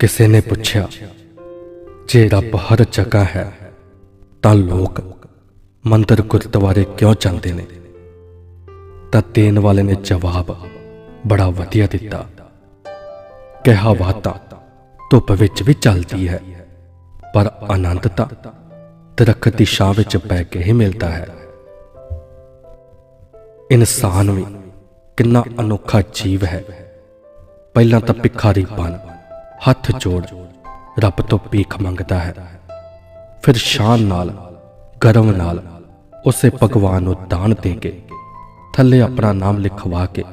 ਕਿਸੇ ਨੇ ਪੁੱਛਿਆ ਜੇ ਰੱਬ ਹਰ ਜਗ੍ਹਾ ਹੈ, ਤਾਂ ਲੋਕ ਮੰਦਰ ਗੁਰਦੁਆਰੇ ਕਿਉਂ ਜਾਂਦੇ ਨੇ? ਤਾਂ ਦੇਣ ਵਾਲੇ ਨੇ ਜਵਾਬ ਬੜਾ ਵਧੀਆ ਦਿੱਤਾ ਕਿ ਹਵਾ ਤਾਂ ਧੁੱਪ ਵਿੱਚ ਵੀ ਚੱਲਦੀ ਹੈ, ਪਰ ਆਨੰਦ ਤਾਂ ਦਰਖਤ ਦੀ ਛਾਂ ਵਿੱਚ ਬੈ ਕੇ ਹੀ ਮਿਲਦਾ ਹੈ। ਇਨਸਾਨ ਵੀ ਕਿੰਨਾ ਅਨੋਖਾ ਜੀਵ ਹੈ। ਪਹਿਲਾਂ ਤਾਂ ਭਿਖਾਰੀਪਨ ਹੱਥ ਜੋੜ, ਰੱਬ ਤੋਂ ਭੀਖ ਮੰਗਦਾ ਹੈ। ਫਿਰ ਸ਼ਾਨ ਨਾਲ, ਗਰਵ ਨਾਲ ਉਸੇ ਭਗਵਾਨ ਨੂੰ ਦਾਨ ਦੇ ਕੇ ਥੱਲੇ ਆਪਣਾ ਨਾਮ ਲਿਖਵਾ ਕੇ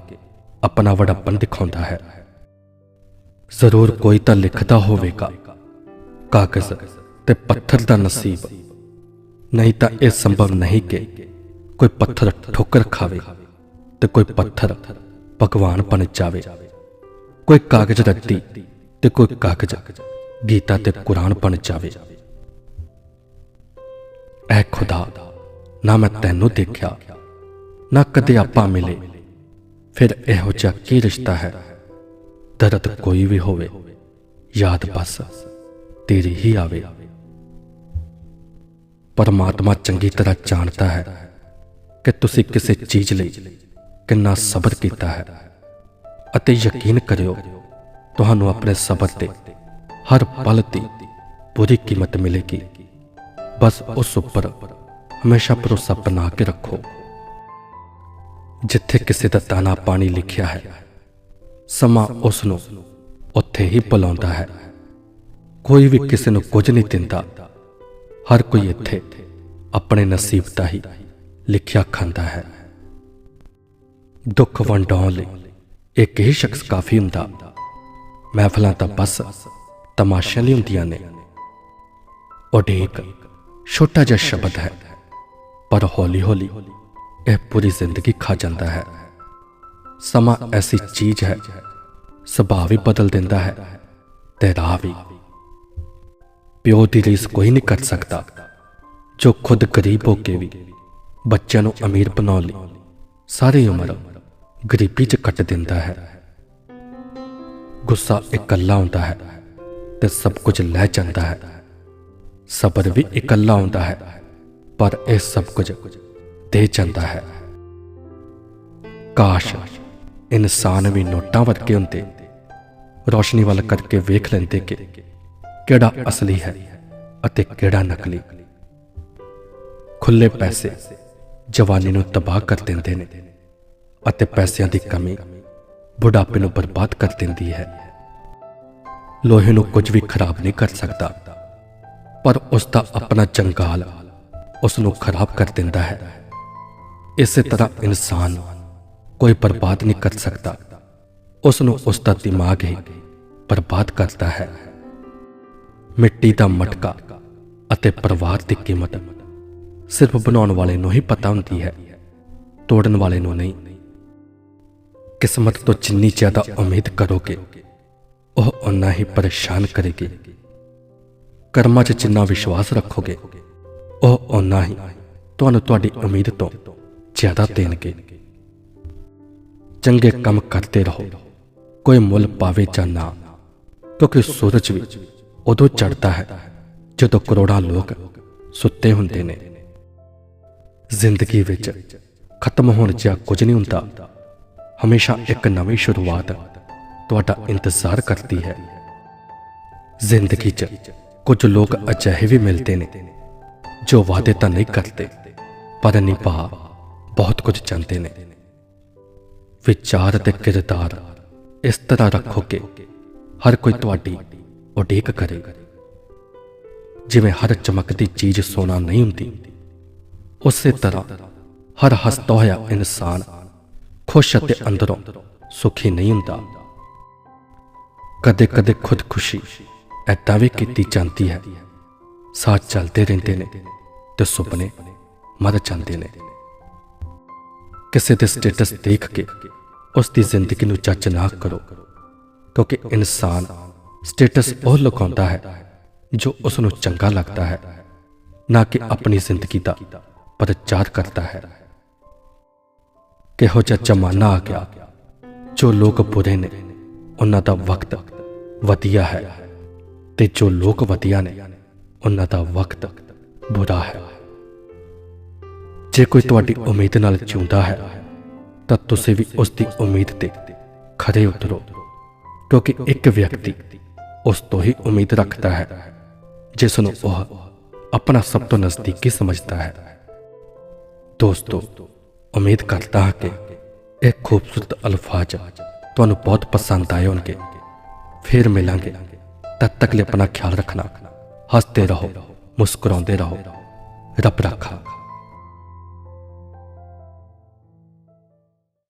ਆਪਣਾ ਵਡੱਪਨ ਦਿਖਾਉਂਦਾ ਹੈ। ਜ਼ਰੂਰ ਕੋਈ ਤਾਂ ਲਿਖਦਾ ਹੋਵੇਗਾ, ਕਾਗਜ਼ ਤੇ ਪੱਥਰ ਦਾ ਨਸੀਬ। ਨਹੀਂ ਤਾਂ ਇਹ ਸੰਭਵ ਨਹੀਂ ਕਿ ਕੋਈ ਪੱਥਰ ਠੋਕਰ ਖਾਵੇ ਤੇ ਕੋਈ ਪੱਥਰ ਭਗਵਾਨ ਬਣ ਜਾਵੇ। ਕੋਈ ਕਾਗਜ਼ ਰੱਦੀ ਤੇ ਕੋਈ ਕਾਗਜ਼। ਗੀਤਾ ਤੇ ਕੁਰਾਨ ਬਣ ਜਾਵੇ। ਐ ਖੁਦਾ, ਨਾ ਮੈਂ ਤੈਨੂੰ ਦੇਖਿਆ, ਨਾ ਕਦੇ ਆਪਾਂ ਮਿਲੇ। ਫਿਰ ਇਹੋ ਜਿਹਾ ਕੀ ਰਿਸ਼ਤਾ ਹੈ? ਦਰਦ ਕੋਈ ਵੀ ਹੋਵੇ, ਯਾਦ ਬਸ ਤੇਰੀ ਹੀ ਆਵੇ। ਪਰਮਾਤਮਾ ਚੰਗੀ ਤਰ੍ਹਾਂ ਜਾਣਦਾ ਹੈ ਕਿ ਤੁਸੀਂ ਕਿਸੇ ਚੀਜ਼ ਲਈ ਕਿੰਨਾ ਸਬਰ ਕੀਤਾ ਹੈ। ਅਤੇ ਯਕੀਨ ਕਰਿਓ, ਤੁਹਾਨੂੰ ਆਪਣੇ ਸਬਰ ਤੇ ਹਰ ਪਲ ਦੀ ਪੂਰੀ ਕੀਮਤ ਮਿਲੇਗੀ। ਬਸ ਉਸ ਉੱਪਰ ਹਮੇਸ਼ਾ ਭਰੋਸਾ ਬਣਾ ਕੇ ਰੱਖੋ। ਜਿੱਥੇ ਕਿਸੇ ਦਾ ਦਾਣਾ ਪਾਣੀ ਲਿਖਿਆ ਹੈ, ਸਮਾਂ ਉਸ ਨੂੰ ਉੱਥੇ ਹੀ ਬੁਲਾਉਂਦਾ ਹੈ। ਕੋਈ ਵੀ ਕਿਸੇ ਨੂੰ ਕੁਝ ਨਹੀਂ ਦਿੰਦਾ, ਹਰ ਕੋਈ ਇੱਥੇ ਆਪਣੇ ਨਸੀਬ ਦਾ ਹੀ ਲਿਖਿਆ ਖਾਂਦਾ ਹੈ। ਦੁੱਖ ਵੰਡਾਉਣ ਲਈ ਇੱਕ ਹੀ ਸ਼ਖਸ ਕਾਫੀ ਹੁੰਦਾ, ਮਹਿਫਲਾਂ ਤਾਂ ਬਸ ਤਮਾਸ਼ਿਆਂ ਲਈ ਹੁੰਦੀਆਂ ਨੇ। ਉਡੀਕ ਛੋਟਾ ਜਿਹਾ ਸ਼ਬਦ ਹੈ, ਪਰ ਹੌਲੀ ਹੌਲੀ ਇਹ ਪੂਰੀ ਜ਼ਿੰਦਗੀ ਖਾ ਜਾਂਦਾ ਹੈ। ਸਮਾਂ ਐਸੀ ਚੀਜ਼ ਹੈ, ਸੁਭਾਅ ਵੀ ਬਦਲ ਦਿੰਦਾ ਹੈ ਤੇ ਰਾਹ ਵੀ। ਪਿਓ ਦੀ ਰੀਸ ਕੋਈ ਨਹੀਂ ਕਰ ਸਕਦਾ, ਜੋ ਖੁਦ ਗਰੀਬ ਹੋ ਕੇ ਵੀ ਬੱਚਿਆਂ ਨੂੰ ਅਮੀਰ ਬਣਾਉਣ ਲਈ ਸਾਰੀ ਉਮਰ ਗਰੀਬੀ 'ਚ ਕੱਟ ਦਿੰਦਾ ਹੈ। ਗੁੱਸਾ ਇਕੱਲਾ ਹੁੰਦਾ ਹੈ ਤੇ ਸਭ ਕੁਝ ਲੈ ਜਾਂਦਾ ਹੈ। ਸਬਰ ਵੀ ਇਕੱਲਾ ਹੁੰਦਾ ਹੈ, ਪਰ ਇਹ ਸਭ ਕੁਝ ਦੇ ਜਾਂਦਾ ਹੈ। ਕਾਸ਼ ਇਨਸਾਨ ਵੀ ਨੋਟਾਂ ਵਰਗੇ ਹੁੰਦੇ। ਰੋਸ਼ਨੀ ਵੱਲ ਕਰਕੇ ਵੇਖ ਲੈਂਦੇ ਕਿ ਕਿਹੜਾ ਅਸਲੀ ਹੈ ਅਤੇ ਕਿਹੜਾ ਨਕਲੀ। ਖੁੱਲੇ ਪੈਸੇ ਜਵਾਨੀ ਨੂੰ ਤਬਾਹ ਕਰ ਦਿੰਦੇ ਨੇ। ਅਤੇ ਪੈਸਿਆਂ ਦੀ ਕਮੀ ਬੁਢਾਪੇ ਨੂੰ ਬਰਬਾਦ ਕਰ ਦਿੰਦੀ ਹੈ। ਲੋਹੇ ਨੂੰ ਕੁਝ ਵੀ ਖਰਾਬ ਨਹੀਂ ਕਰ ਸਕਦਾ, ਪਰ ਉਸ ਦਾ ਆਪਣਾ ਜੰਗਾਲ ਉਸ ਨੂੰ ਖਰਾਬ ਕਰ ਦਿੰਦਾ ਹੈ। ਇਸੇ ਤਰ੍ਹਾਂ ਇਨਸਾਨ ਕੋਈ ਬਰਬਾਦ ਨਹੀਂ ਕਰ ਸਕਦਾ ਉਸ ਨੂੰ ਉਸ ਦਾ ਦਿਮਾਗ ਹੀ ਬਰਬਾਦ ਕਰਦਾ ਹੈ। ਮਿੱਟੀ ਦਾ ਮਟਕਾ ਅਤੇ ਪਰਿਵਾਰ ਦੀ ਕੀਮਤ ਸਿਰਫ ਬਣਾਉਣ ਵਾਲੇ ਨੂੰ ਹੀ ਪਤਾ ਹੁੰਦੀ ਹੈ, ਤੋੜਨ ਵਾਲੇ ਨੂੰ ਨਹੀਂ। ਕਿਸਮਤ ਤੋਂ ਜਿੰਨੀ ਜ਼ਿਆਦਾ ਉਮੀਦ ਕਰੋਗੇ ਉਹ ਉਨਾ ਹੀ ਪਰੇਸ਼ਾਨ ਕਰੇਗੀ ਕਰਮਾਂ 'ਚ ਜਿੰਨਾ ਵਿਸ਼ਵਾਸ ਰੱਖੋਗੇ ਉਹ ਉਨਾ ਹੀ ਤੁਹਾਨੂੰ ਤੁਹਾਡੀ ਉਮੀਦ ਤੋਂ ਜ਼ਿਆਦਾ ਦੇਣਗੇ ਚੰਗੇ ਕੰਮ ਕਰਦੇ ਰਹੋ ਕੋਈ ਮੁੱਲ ਪਾਵੇ ਜਾਂ ਨਾ ਕਿਉਂਕਿ ਸੂਰਜ ਵੀ ਉਦੋਂ ਚੜ੍ਹਦਾ ਹੈ ਜਦੋਂ ਕਰੋੜਾਂ ਲੋਕ ਸੁੱਤੇ ਹੁੰਦੇ ਨੇ ਜ਼ਿੰਦਗੀ ਵਿੱਚ ਖਤਮ ਹੋਣ ਜਾਂ ਕੁਝ ਨਹੀਂ ਹੁੰਦਾ ਹਮੇਸ਼ਾ ਇੱਕ ਨਵੀਂ ਸ਼ੁਰੂਆਤ ਤੁਹਾਡਾ ਇੰਤਜ਼ਾਰ ਕਰਦੀ ਹੈ। ਜ਼ਿੰਦਗੀ 'ਚ ਕੁਝ ਲੋਕ ਅਜਿਹੇ ਵੀ ਮਿਲਦੇ ਨੇ ਜੋ ਵਾਅਦੇ ਤਾਂ ਨਹੀਂ ਕਰਦੇ, ਪਰ ਨਿਭਾ ਬਹੁਤ ਕੁਝ ਚਾਹੁੰਦੇ ਨੇ। ਵਿਚਾਰ ਤੇ ਕਿਰਦਾਰ ਇਸ ਤਰ੍ਹਾਂ ਰੱਖੋ ਕਿ ਹਰ ਕੋਈ ਤੁਹਾਡੀ ਉਡੀਕ ਕਰੇ ਜਿਵੇਂ ਹਰ ਚਮਕਦੀ ਚੀਜ਼ ਸੋਨਾ ਨਹੀਂ ਹੁੰਦੀ, ਉਸੇ ਤਰ੍ਹਾਂ ਹਰ ਹੱਸਦਾ ਹੋਇਆ ਇਨਸਾਨ ਖੁਸ਼ ਅਤੇ ਅੰਦਰੋਂ ਸੁਖੀ ਨਹੀਂ ਹੁੰਦਾ। ਕਦੇ-ਕਦੇ ਖੁਦਕੁਸ਼ੀ ਐਦਾਂ ਵੀ ਕੀਤੀ ਜਾਂਦੀ ਹੈ। ਸਾਹ ਚੱਲਦੇ ਰਹਿੰਦੇ ਨੇ ਤੇ ਸੁਪਨੇ ਮਰ ਜਾਂਦੇ ਨੇ। ਕਿਸੇ ਦੇ ਸਟੇਟਸ ਦੇਖ ਕੇ ਉਸ ਦੀ ਜ਼ਿੰਦਗੀ ਨੂੰ ਜੱਜ ਨਾ ਕਰੋ। ਕਿਉਂਕਿ ਇਨਸਾਨ ਸਟੇਟਸ ਉਹ ਲਗਾਉਂਦਾ ਹੈ ਜੋ ਉਸ ਨੂੰ ਚੰਗਾ ਲੱਗਦਾ ਹੈ। ਨਾ ਕਿ ਆਪਣੀ ਜ਼ਿੰਦਗੀ ਦਾ ਪ੍ਰਚਾਰ ਕਰਦਾ ਹੈ। ਕਿਹੋ ਜਿਹਾ ਜ਼ਮਾਨਾ ਆ ਗਿਆ। ਜੋ ਲੋਕ ਬੁਰੇ ਨੇ, ਉਹਨਾਂ ਦਾ ਵਕਤ ਵਧੀਆ ਹੈ ਤੇ ਜੋ ਲੋਕ ਵਧੀਆ ਨੇ, ਉਹਨਾਂ ਦਾ ਵਕਤ ਬੁਰਾ ਹੈ। ਜੇ ਕੋਈ ਤੁਹਾਡੀ ਉਮੀਦ ਨਾਲ ਜਿਉਂਦਾ ਹੈ, ਤਾਂ ਤੁਸੀਂ ਵੀ ਉਸ ਦੀ ਉਮੀਦ ਤੇ ਖਰੇ ਉਤਰੋ, ਕਿਉਂਕਿ ਇੱਕ ਵਿਅਕਤੀ ਉਸ ਤੋਂ ਹੀ ਉਮੀਦ ਰੱਖਦਾ ਹੈ, ਜਿਸ ਨੂੰ ਉਹ ਆਪਣਾ ਸਭ ਤੋਂ ਨਜ਼ਦੀਕੀ ਸਮਝਦਾ ਹੈ। ਦੋਸਤੋ ਉਮੀਦ ਕਰਦਾ ਹਾਂ ਕਿ ਇਹ ਖੂਬਸੂਰਤ ਅਲਫਾਜ਼ ਤੁਹਾਨੂੰ ਬਹੁਤ ਪਸੰਦ ਆਏ ਹੋਣਗੇ। ਫਿਰ ਮਿਲਾਂਗੇ। ਤਦ ਤੱਕ ਲਈ ਆਪਣਾ ਖਿਆਲ ਰੱਖਣਾ। ਹੱਸਦੇ ਰਹੋ, ਮੁਸਕਰਾਉਂਦੇ ਰਹੋ। ਰੱਬ ਰੱਖਾ।